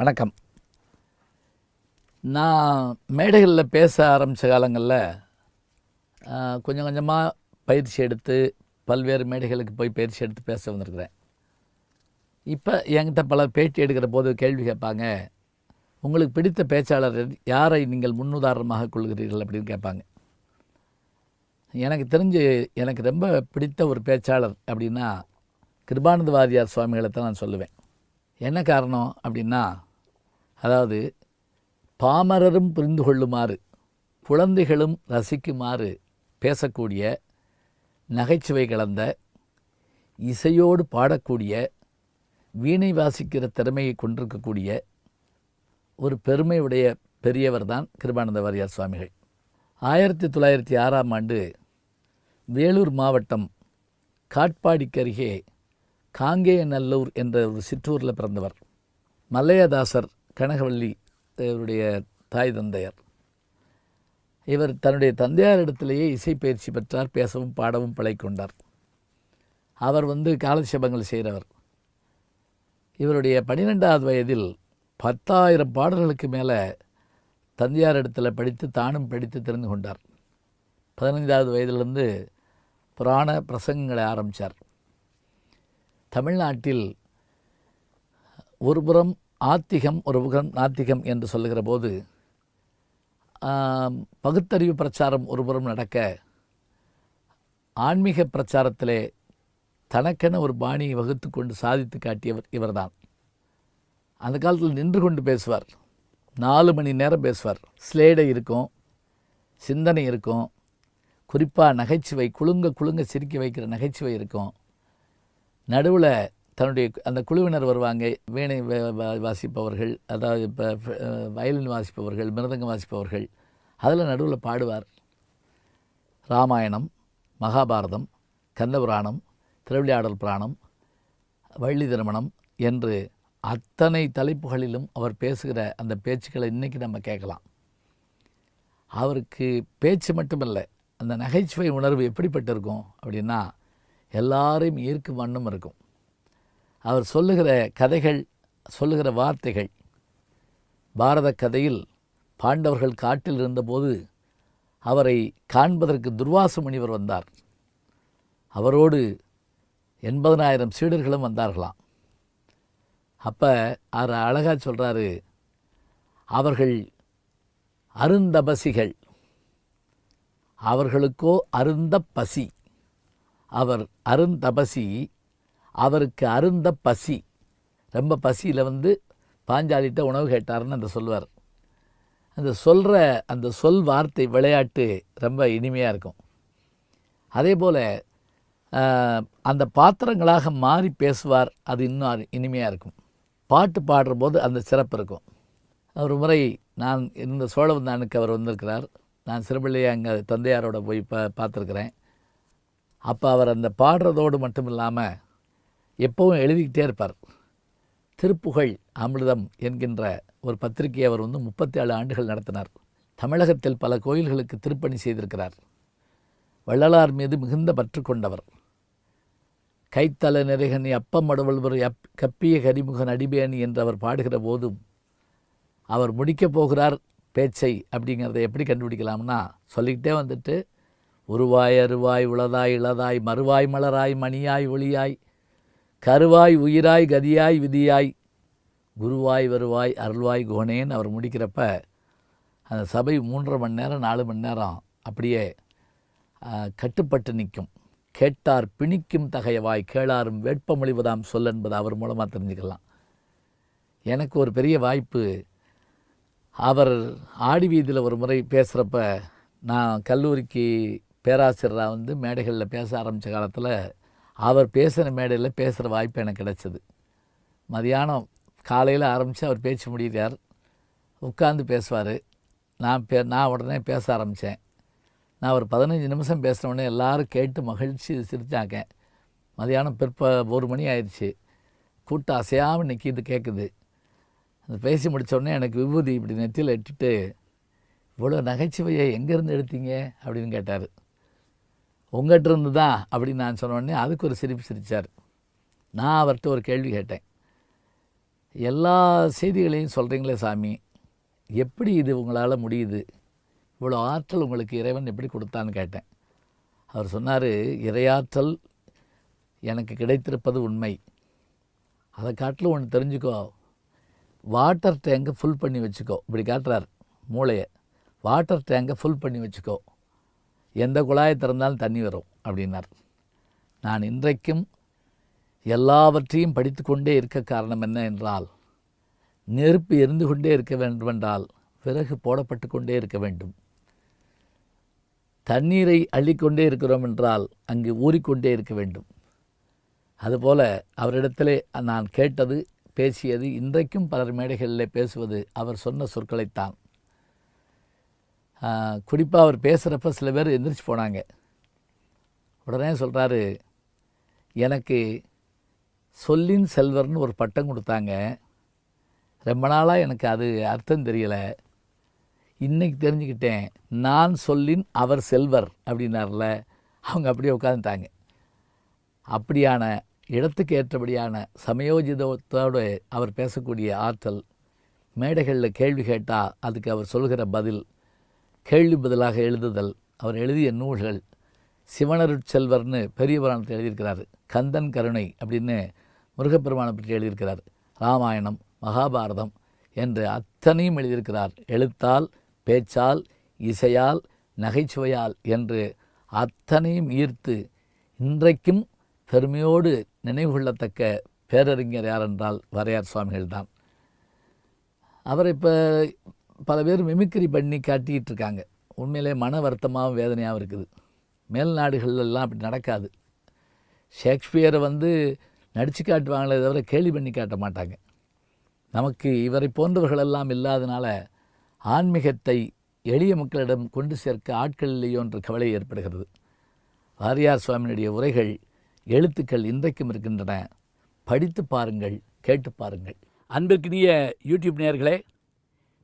வணக்கம். நான் மேடைகளில் பேச ஆரம்பித்த காலங்களில் கொஞ்சம் கொஞ்சமாக பயிற்சி எடுத்து பல்வேறு மேடைகளுக்கு போய் பயிற்சி எடுத்து பேச வந்திருக்கிறேன். இப்போ என்கிட்ட பல பேட்டி எடுக்கிற போது கேள்வி கேட்பாங்க உங்களுக்கு பிடித்த பேச்சாளர் யாரை நீங்கள் முன்னுதாரணமாக கொள்கிறீர்கள்? அப்படின்னு கேட்பாங்க. எனக்கு தெரிஞ்சு எனக்கு ரொம்ப பிடித்த ஒரு பேச்சாளர் அப்படின்னா கிருபானந்த வாரியார் சுவாமிகளை தான் நான் சொல்லுவேன். என்ன காரணம் அப்படின்னா அதாவது பாமரரும் புரிந்து கொள்ளுமாறு குழந்தைகளும் ரசிக்குமாறு பேசக்கூடிய நகைச்சுவை கலந்த இசையோடு பாடக்கூடிய வீணை வாசிக்கிற திறமையை கொண்டிருக்கக்கூடிய ஒரு பெருமையுடைய பெரியவர் தான் கிருபானந்த வாரியார் சுவாமிகள். ஆயிரத்தி தொள்ளாயிரத்தி ஆறாம் ஆண்டு வேலூர் மாவட்டம் காட்பாடிக்கு அருகே காங்கேயநல்லூர் என்ற ஒரு சிற்றூரில் பிறந்தவர். மல்லையதாசர் கனகவள்ளி இவருடைய தாய் தந்தையர். இவர் தன்னுடைய தந்தையாரிடத்திலேயே இசை பயிற்சி பெற்றார் பேசவும் பாடவும் பழகிக்கொண்டார். அவர் வந்து காலட்சேபங்கள் செய்கிறவர். இவருடைய பன்னிரெண்டாவது வயதில் பத்தாயிரம் பாடல்களுக்கு மேலே தந்தையார் இடத்துல படித்து தானும் படித்து தெரிந்து கொண்டார். பதினைந்தாவது வயதிலிருந்து புராண பிரசங்கங்களை ஆரம்பித்தார். தமிழ்நாட்டில் ஒருபுறம் ஆத்திகம் ஒரு புறம் நாத்திகம் என்று சொல்லுகிற போது பகுத்தறிவு பிரச்சாரம் ஒருபுறம் நடக்க ஆன்மீக பிரச்சாரத்திலே தனக்கென ஒரு பாணியை வகுத்து கொண்டு சாதித்து காட்டியவர் இவர்தான். அந்த காலத்தில் நின்று கொண்டு பேசுவார். நாலு மணி நேரம் பேசுவார். ஸ்லேடை இருக்கும் சிந்தனை இருக்கும் குறிப்பாக நகைச்சுவை குலுங்க குலுங்க சிரிக்க வைக்கிற நகைச்சுவை இருக்கும். நடுவில் தன்னுடைய அந்த குழுவினர் வருவாங்க. வீணை வ- வ- வாசிப்பவர்கள் அதாவது இப்போ வயலின் வாசிப்பவர்கள் மிருதங்கம் வாசிப்பவர்கள் அதில் நடுவில் பாடுவார். ராமாயணம் மகாபாரதம் கந்தபுராணம் திருவிளையாடல் புராணம் வள்ளி திருமணம் என்று அத்தனை தலைப்புகளிலும் அவர் பேசுகிற அந்த பேச்சுக்களை இன்றைக்கி நம்ம கேட்கலாம். அவருக்கு பேச்சு மட்டுமல்ல அந்த நகைச்சுவை உணர்வு எப்படிப்பட்டிருக்கும் அப்படின்னா எல்லாரையும் ஈர்க்கும் வண்ணம் இருக்கும். அவர் சொல்லுகிற கதைகள் சொல்லுகிற வார்த்தைகள் பாரத கதையில் பாண்டவர்கள் காட்டில் இருந்தபோது அவரை காண்பதற்கு துர்வாச முனிவர் வந்தார். அவரோடு எண்பதனாயிரம் சீடர்களும் வந்தார்களாம். அப்போ அவர் அழகாக சொல்கிறாரு அவர்கள் அருந்தபசிகள் அவர்களுக்கோ அருந்த பசி அவர் அருந்தபசி அவருக்கு அருந்த பசி. ரொம்ப பசியில் வந்து பாஞ்சாலிட்ட உணவு கேட்டாருன்னு அந்த சொல்வார். அந்த சொல்கிற அந்த சொல் வார்த்தை விளையாட்டு ரொம்ப இனிமையாக இருக்கும். அதே போல் அந்த பாத்திரங்களாக மாறி பேசுவார் அது இன்னும் இனிமையாக இருக்கும். பாட்டு பாடுற போது அந்த சிறப்பு இருக்கும். ஒரு முறை நான் இந்த சோழவந்தானுக்கு அவர் வந்திருக்கிறார். நான் சிறுபிள்ளையை அங்கே தந்தையாரோட போய் பா பார்த்துருக்குறேன். அப்போ அவர் அந்த பாடுறதோடு மட்டும் இல்லாமல் எப்பவும் எழுதிக்கிட்டே இருப்பார். திருப்புகழ் அமிர்தம் என்கின்ற ஒரு பத்திரிகையை அவர் வந்து முப்பத்தி ஏழு ஆண்டுகள் நடத்தினார். தமிழகத்தில் பல கோயில்களுக்கு திருப்பணி செய்திருக்கிறார். வள்ளலார் மீது மிகுந்த பற்று கொண்டவர். கைத்தல நிறைகனி அப்பம் எப் கப்பிய கரிமுகன் அடிபேணி என்று அவர் பாடுகிற போதும் அவர் முடிக்கப் போகிறார் பேச்சை அப்படிங்கிறத எப்படி கண்டுபிடிக்கலாம்னா சொல்லிக்கிட்டே வந்துட்டு உருவாய் அருவாய் உளதாய் இளதாய் மறுவாய் மலராய் மணியாய் ஒளியாய் கருவாய் உயிராய் கதியாய் விதியாய் குருவாய் வருவாய் அருள்வாய் குணேன்னு அவர் முடிக்கிறப்ப அந்த சபை மூன்றரை மணி நேரம் நாலு மணி நேரம் அப்படியே கட்டுப்பட்டு நிற்கும். கேட்டார் பிணிக்கும் தகையவாய் கேளாரும் வேட்பமொழிவதாம் சொல் என்பது அவர் மூலமாக தெரிஞ்சுக்கலாம். எனக்கு ஒரு பெரிய வாய்ப்பு. அவர் ஆடி வீதியில் ஒரு முறை பேசுகிறப்ப நான் கல்லூரிக்கு பேராசிரியராக வந்து மேடைகளில் பேச ஆரம்பித்த காலத்தில் அவர் பேசுகிற மேடையில் பேசுகிற வாய்ப்பு எனக்கு கிடைச்சது. மதியானம் காலையில் ஆரம்பித்து அவர் பேச்சு முடிகிறார் உட்கார்ந்து பேசுவார். நான் பே நான் உடனே பேச ஆரம்பித்தேன் நான் ஒரு பதினஞ்சு நிமிஷம் பேசின உடனே எல்லாரும் கேட்டு மகிழ்ச்சி சிரித்தாங்க மதியானம் பிற்ப ஒரு மணி ஆயிடுச்சு. கூட்டம் அசையாமல் நிற்கிது கேட்குது அந்த பேசி முடித்தோடனே எனக்கு விபூதி இப்படி நெத்தியில் இட்டுட்டு இவ்வளோ நகைச்சுவையை எங்கேருந்து எடுத்தீங்க? அப்படின்னு கேட்டார். உங்கள்கிட்ட இருந்து தான் அப்படின்னு நான் சொன்னோடனே அதுக்கு ஒரு சிரிப்பு சிரித்தார் நான் அவர்கிட்ட ஒரு கேள்வி கேட்டேன். எல்லா செய்திகளையும் சொல்கிறீங்களே சாமி எப்படி இது உங்களால் முடியுது? இவ்வளோ ஆற்றல் உங்களுக்கு இறைவன் எப்படி கொடுத்தான்னு கேட்டேன். அவர் சொன்னார் இறையாற்றல் எனக்கு கிடைத்திருப்பது உண்மை. அதை காட்டிலும் ஒன்று தெரிஞ்சுக்கோ. வாட்டர் டேங்கை ஃபுல் பண்ணி வச்சுக்கோ. இப்படி காட்டுறார் மூளையை. வாட்டர் டேங்கை ஃபுல் பண்ணி வச்சுக்கோ. எந்த குழாயை திறந்தாலும் தண்ணி வரும் அப்படின்னார். நான் இன்றைக்கும் எல்லாவற்றையும் படித்து கொண்டே இருக்க காரணம் என்ன என்றால் நெருப்பு எரிந்து கொண்டே இருக்க வேண்டுமென்றால் விறகு போடப்பட்டு கொண்டே இருக்க வேண்டும். தண்ணீரை அள்ளிக்கொண்டே இருக்கிறோம் என்றால் அங்கு ஊறிக்கொண்டே இருக்க வேண்டும். அதுபோல அவரிடத்திலே நான் கேட்டது பேசியது இன்றைக்கும் பலர் மேடைகளில் பேசுவது அவர் சொன்ன சொற்களைத்தான். குறிப்பாக அவர் பேசுகிறப்ப சில பேர் எந்திரிச்சு போனாங்க. உடனே சொல்கிறாரு எனக்கு சொல்லின் செல்வர்னு ஒரு பட்டம் கொடுத்தாங்க. ரொம்ப நாளாக எனக்கு அது அர்த்தம் தெரியலை. இன்னைக்கு தெரிஞ்சுக்கிட்டேன். நான் சொல்லின் அவர் செல்வர் அப்படின்னார்ல. அவங்க அப்படியே உட்காந்துட்டாங்க அப்படியான இடத்துக்கு ஏற்றபடியான சமயோஜிதத்தோடு அவர் பேசக்கூடிய ஆற்றல் மேடைகளில் கேள்வி கேட்டால் அதுக்கு அவர் சொல்கிற பதில் கேள்வி பதிலாக எழுதுதல். அவர் எழுதிய நூல்கள் சிவனருட்செல்வர்னு பெரிய புராணத்தில் எழுதியிருக்கிறார். கந்தன் கருணை அப்படின்னு முருகப்பெருமானை பற்றி எழுதியிருக்கிறார். ராமாயணம் மகாபாரதம் என்று அத்தனையும் எழுதியிருக்கிறார். எழுத்தால் பேச்சால் இசையால் நகைச்சுவையால் என்று அத்தனையும் ஈர்த்து இன்றைக்கும் பெருமையோடு நினைவு கொள்ளத்தக்க பேரறிஞர் யார் என்றால் வரையார் சுவாமிகள் தான். அவர் இப்போ பல பேர் மிமிக்ரி பண்ணி காட்டிகிட்டு இருக்காங்க உண்மையிலே மன வருத்தமாகவும் வேதனையாகவும் இருக்குது. மேல் நாடுகள்லாம் அப்படி நடக்காது. ஷேக்ஸ்பியரை வந்து நடித்து காட்டுவாங்களே தவிர கேலி பண்ணி காட்ட மாட்டாங்க. நமக்கு இவரை போன்றவர்களெல்லாம் இல்லாதனால ஆன்மீகத்தை எளிய மக்களிடம் கொண்டு சேர்க்க ஆட்கள் இல்லையோ என்ற கவலை ஏற்படுகிறது. வாரியார் சுவாமியினுடைய உரைகள் எழுத்துக்கள் இன்றைக்கும் இருக்கின்றன. படித்து பாருங்கள் கேட்டு பாருங்கள். அன்பிற்கினிய யூடியூப் நேயர்களே